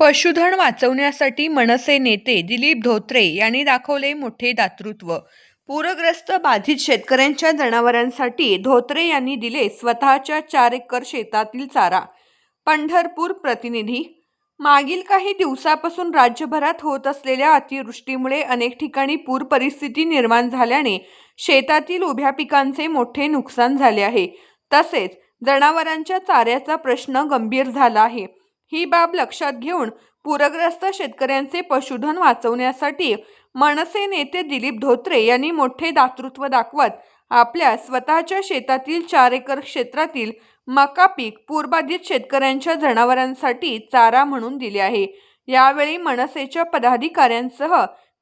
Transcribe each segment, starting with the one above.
पशुधन वाचवण्यासाठी मनसे नेते दिलीप धोत्रे यांनी दाखवले मोठे दातृत्व. पूरग्रस्त बाधित शेतकऱ्यांच्या जनावरांसाठी धोत्रे यांनी दिले स्वतःच्या चार एकर शेतातील चारा. पंढरपूर प्रतिनिधी. मागील काही दिवसापासून राज्यभरात होत असलेल्या अतिवृष्टीमुळे अनेक ठिकाणी पूर परिस्थिती निर्माण झाल्याने शेतातील उभ्या पिकांचे मोठे नुकसान झाले आहे. तसेच जनावरांच्या चाऱ्याचा प्रश्न गंभीर झाला आहे. ही बाब लक्षात घेऊन पूरग्रस्त शेतकऱ्यांचे पशुधन वाचवण्यासाठी मनसे नेते दिलीप धोत्रे यांनी मोठे दातृत्व दाखवत आपल्या स्वतःच्या शेतातील चार एकर क्षेत्रातील मका पीक पूरबाधित शेतकऱ्यांच्या जनावरांसाठी चारा म्हणून दिले आहे. यावेळी मनसेच्या पदाधिकाऱ्यांसह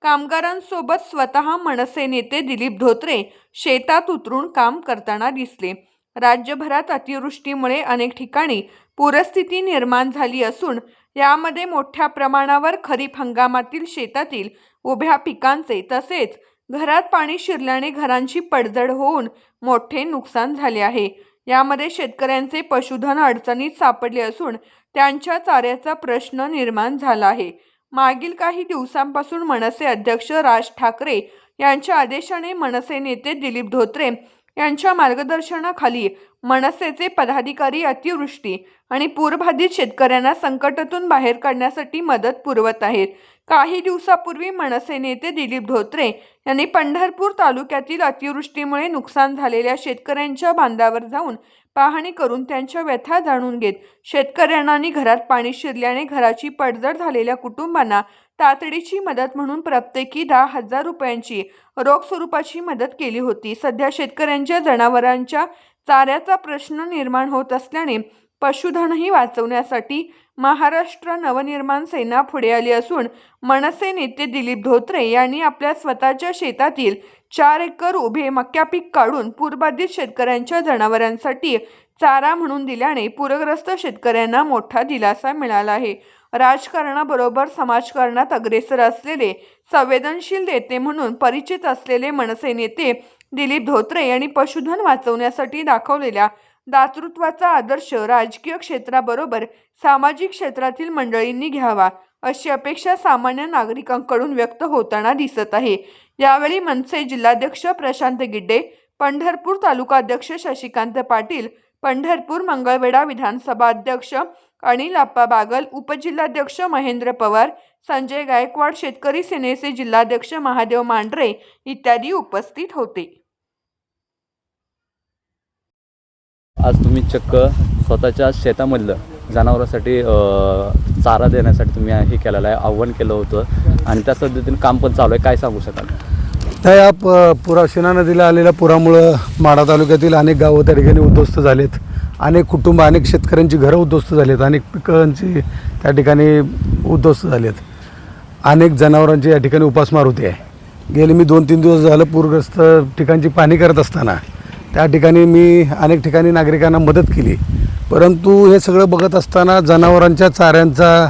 कामगारांसोबत स्वतः मनसे नेते दिलीप धोत्रे शेतात उतरून काम करताना दिसले. राज्यभरात अतिवृष्टीमुळे अनेक ठिकाणी पूरस्थिती निर्माण झाली असून यामध्ये मोठ्या प्रमाणावर खरीप हंगामातील शेतातील उभ्या पिकांचे तसेच घरात पाणी शिरल्याने घरांची पडझड होऊन मोठे नुकसान झाले आहे. यामध्ये शेतकऱ्यांचे पशुधन अडचणीत सापडले असून त्यांच्या चाऱ्याचा प्रश्न निर्माण झाला आहे. मागील काही दिवसांपासून मनसे अध्यक्ष राज ठाकरे यांच्या आदेशाने मनसे नेते दिलीप धोत्रे यांच्या मार्गदर्शनाखाली मनसेचे पदाधिकारी अतिवृष्टी आणि पूरबाधित शेतकऱ्यांना संकटातून बाहेर काढण्यासाठी मदत पुरवत आहेत. काही दिवसापूर्वी मनसे नेते दिलीप धोत्रे यांनी पंढरपूर तालुक्यातील अतिवृष्टीमुळे नुकसान झालेल्या शेतकऱ्यांच्या बांधावर जाऊन पाहणी करून त्यांच्या व्यथा जाणून घेत शेतकऱ्यांनी घरात पाणी शिरल्याने घराची पडझड झालेल्या कुटुंबांना तातडीची मदत म्हणून प्रत्येकी दहा हजार रुपयांची रोख स्वरूपाची मदत केली होती. सध्या शेतकऱ्यांच्या जनावरांच्या चाऱ्याचा प्रश्न निर्माण होत असल्याने पशुधनही वाचवण्यासाठी महाराष्ट्र नवनिर्माण सेना पुढे आली असून मनसे नेते दिलीप धोत्रे यांनी आपल्या स्वतःच्या शेतातील चार एकर उभे मक्या पीक काढून पूरबाधित शेतकऱ्यांच्या जनावरांसाठी चारा म्हणून दिल्याने पूरग्रस्त शेतकऱ्यांना मोठा दिलासा मिळाला आहे. राजकारणाबरोबर समाजकारणात अग्रेसर असलेले संवेदनशील नेते म्हणून परिचित असलेले मनसे नेते दिलीप धोत्रे यांनी पशुधन वाचवण्यासाठी दाखवलेल्या दातृत्वाचा आदर्श राजकीय क्षेत्राबरोबर सामाजिक क्षेत्रातील मंडळींनी घ्यावा अशी अपेक्षा सामान्य नागरिकांकडून व्यक्त होताना दिसत आहे. यावेळी मनसे जिल्हाध्यक्ष प्रशांत गिड्डे पंढरपूर तालुका अध्यक्ष शशिकांत पाटील पंढरपूर मंगळवेढा विधानसभा अध्यक्ष अनिल आप्पा बागल उपजिल्हाध्यक्ष महेंद्र पवार संजय गायकवाड शेतकरी सेनेचे जिल्हाध्यक्ष महादेव मांढरे इत्यादी उपस्थित होते. आज तुम्ही चक्क स्वतःच्या शेतामधलं जनावरांसाठी चारा देण्यासाठी तुम्ही हे केलेलं आहे आव्हान केलं होतं आणि त्या पद्धतीने काम पण चालू आहे. काय सांगू शकाल? त्या या पुरा शिना नदीला आलेल्या पुरामुळं माढा तालुक्यातील अनेक गावं त्या ठिकाणी उद्ध्वस्त झालेत. अनेक कुटुंब अनेक शेतकऱ्यांची घरं उद्ध्वस्त झालीत. अनेक पिकांची त्या ठिकाणी उद्ध्वस्त झालेत. अनेक जनावरांची या ठिकाणी उपासमार होते आहे. गेले मी दोन तीन दिवस झालं पूरग्रस्त ठिकाणची पाहणी करत असताना. त्या ठिकाणी मी अनेक ठिकाणी नागरिकांना मदत केली. परंतु हे सगळं बघत असताना जनावरांच्या चाऱ्यांचा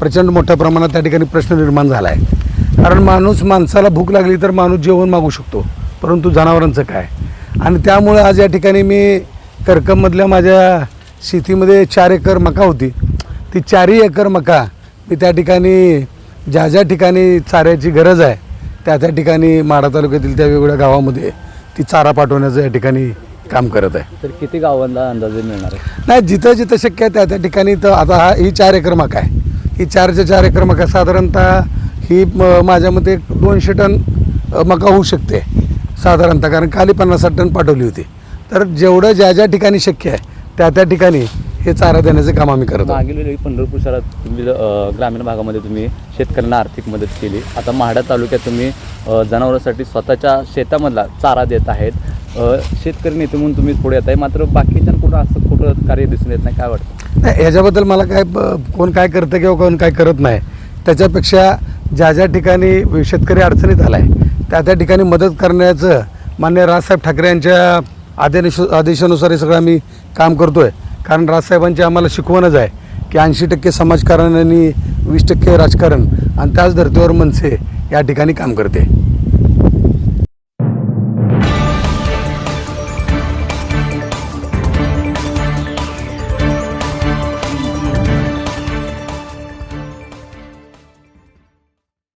प्रचंड मोठ्या प्रमाणात त्या ठिकाणी प्रश्न निर्माण झाला आहे कारण माणूस माणसाला भूक लागली तर माणूस जेवण मागू शकतो. परंतु जनावरांचं काय? आणि त्यामुळे आज या ठिकाणी मी करकममधल्या माझ्या शेतीमध्ये चार एकर मका होती. ती चारही एकर मका मी त्या ठिकाणी ज्या ज्या ठिकाणी चाऱ्याची गरज आहे त्या त्या ठिकाणी माढा तालुक्यातील त्या वेगवेगळ्या गावामध्ये ती चारा पाठवण्याचं या ठिकाणी काम करत आहे. तर किती गावांना अंदाजे मिळणार आहे? नाही जिथं जिथं शक्य आहे त्या त्या ठिकाणी तर आता हा ही चार एकर मका आहे. ही चारच्या चार एकर मका साधारणतः ही म- माझ्या मते दोनशे टन मका होऊ शकते साधारणतः. कारण खाली पन्नास साठ टन पाठवली होती. तर जेवढं ज्या ज्या ठिकाणी शक्य आहे त्या त्या ठिकाणी हे चारा देण्याचं काम आम्ही करत मागील वेळी पंढरपूर शहरात तुम्ही अ, ग्रामीण भागामध्ये तुम्ही शेतकऱ्यांना आर्थिक मदत केली. आता महाडा तालुक्यात तुम्ही अ, जनावरांसाठी स्वतःच्या शेतामधला चारा देत आहेत. अ, शेतकरी नेते म्हणून तुम्ही पुढे येत आहे मात्र बाकीच्यांकडून असं कुठं कार्य दिसून येत नाही काय वाटतं? नाही ह्याच्याबद्दल मला काय ब- कोण काय करतं किंवा कोण काय करत नाही. त्याच्यापेक्षा ज्या ज्या ठिकाणी शेतकरी अडचणीत आला आहे त्या त्या ठिकाणी मदत करण्याचं मान्य राजसाहेब ठाकरे यांच्या आदेश आदेशानुसार हे सगळं आम्ही काम करतो आहे कारण राजसाहेबांची आम्हाला शिकवणच आहे की ऐंशी टक्के समाजकारण आणि वीस टक्के राजकारण आणि त्याच धर्तीवर मनसे या ठिकाणी काम करते.